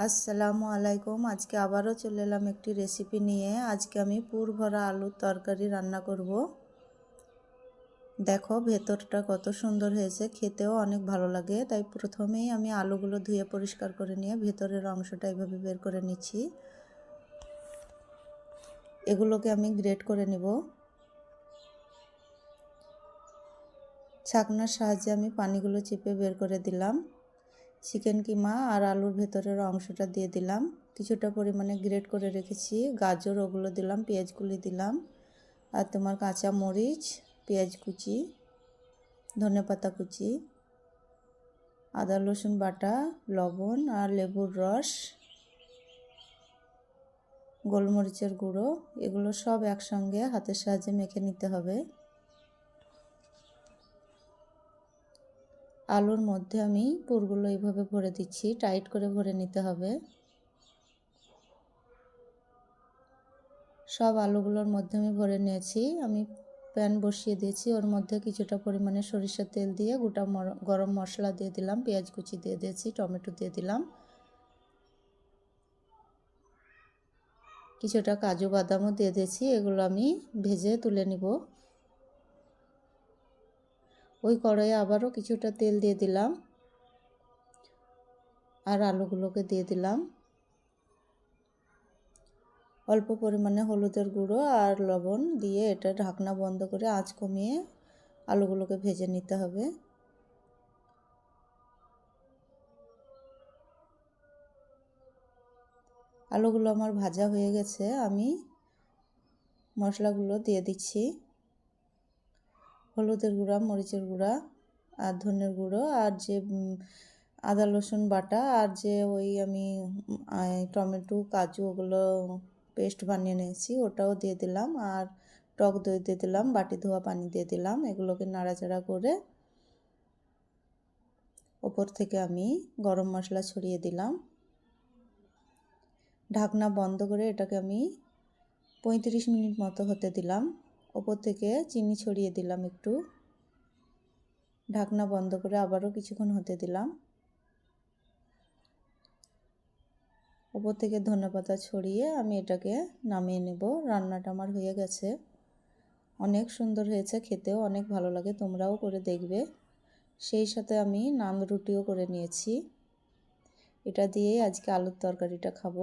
আসসালামু আলাইকুম। আজকে আবারও চলে এলাম একটি রেসিপি নিয়ে। আজকে আমি পুর ভরা আলুর তরকারি রান্না করব। দেখো, ভেতরটা কত সুন্দর হয়েছে। খেতেও অনেক ভালো লাগে। তাই প্রথমেই আমি আলুগুলো ধুয়ে পরিষ্কার করে নিয়ে ভেতরের অংশটা এভাবে বের করে নিচ্ছি। এগুলোকে আমি গ্রেট করে নেব। ছাকনার সাহায্যে আমি পানিগুলো চেপে বের করে দিলাম। চিকেন কিমা আর আলুর ভেতরের অংশটা দিয়ে দিলাম। কিছুটা পরিমাণে গ্রেট করে রেখেছি। গাজর ওগুলো দিলাম, পেঁয়াজগুলি দিলাম। আর তোমার কাঁচা মরিচ, পেঁয়াজ কুচি, ধনে পাতা কুচি, আদা, রসুন বাটা, লবণ আর লেবুর রস, গোলমরিচের গুঁড়ো, এগুলো সব একসঙ্গে হাতের সাহায্যে মেখে নিতে হবে। আলুর মধ্যে আমি পুরগুলো এইভাবে ভরে দিচ্ছি, টাইট করে ভরে নিতে হবে। সব আলুগুলোর মধ্যে আমি ভরে নিয়েছি। আমি প্যান বসিয়ে দিয়েছি, ওর মধ্যে কিছুটা পরিমাণে সরিষার তেল দিয়ে গোটা গরম মশলা দিয়ে দিলাম, পেঁয়াজ কুচি দিয়ে দিয়েছি, টমেটো দিয়ে দিলাম। কিছুটা কাজু বাদামও দিয়ে দিয়েছি, এগুলো আমি ভেজে তুলে নিব। ওই কড়াইয়ে আবারও কিছুটা তেল দিয়ে দিলাম আর আলুগুলোকে দিয়ে দিলাম। অল্প পরিমাণে হলুদের গুঁড়ো আর লবণ দিয়ে এটা ঢাকনা বন্ধ করে আঁচ কমিয়ে আলুগুলোকে ভেজে নিতে হবে। আলুগুলো আমার ভাজা হয়ে গেছে, আমি মশলাগুলো দিয়ে দিচ্ছি। হলুদের গুঁড়া, মরিচের গুঁড়া আর ধনের গুঁড়ো আর যে আদা, রসুন বাটা আর যে ওই আমি টমেটো, কাজু ওগুলো পেস্ট বানিয়ে নিয়েছি, ওটাও দিয়ে দিলাম আর টক দই দিয়ে দিলাম, বাটি ধোয়া পানি দিয়ে দিলাম, এগুলোকে নাড়াচাড়া করে ওপর থেকে আমি গরম মশলা ছড়িয়ে দিলাম। ঢাকনা বন্ধ করে এটাকে আমি পঁয়ত্রিশ মিনিট মতো হতে দিলাম। ওপর থেকে চিনি ছড়িয়ে দিলাম একটু। ঢাকনা বন্ধ করে আবারও কিছুক্ষণ হতে দিলাম। ওপর থেকে ধনেপাতা ছড়িয়ে আমি এটাকে নামিয়ে নেব। রান্নাটা আমার হয়ে গেছে। অনেক সুন্দর হয়েছে, খেতেও অনেক ভালো লাগে, তোমরাও করে দেখবে। সেই সাথে আমি নান রুটিও করে নিয়েছি। এটা দিয়েই আজকে আলুর তরকারিটা খাব।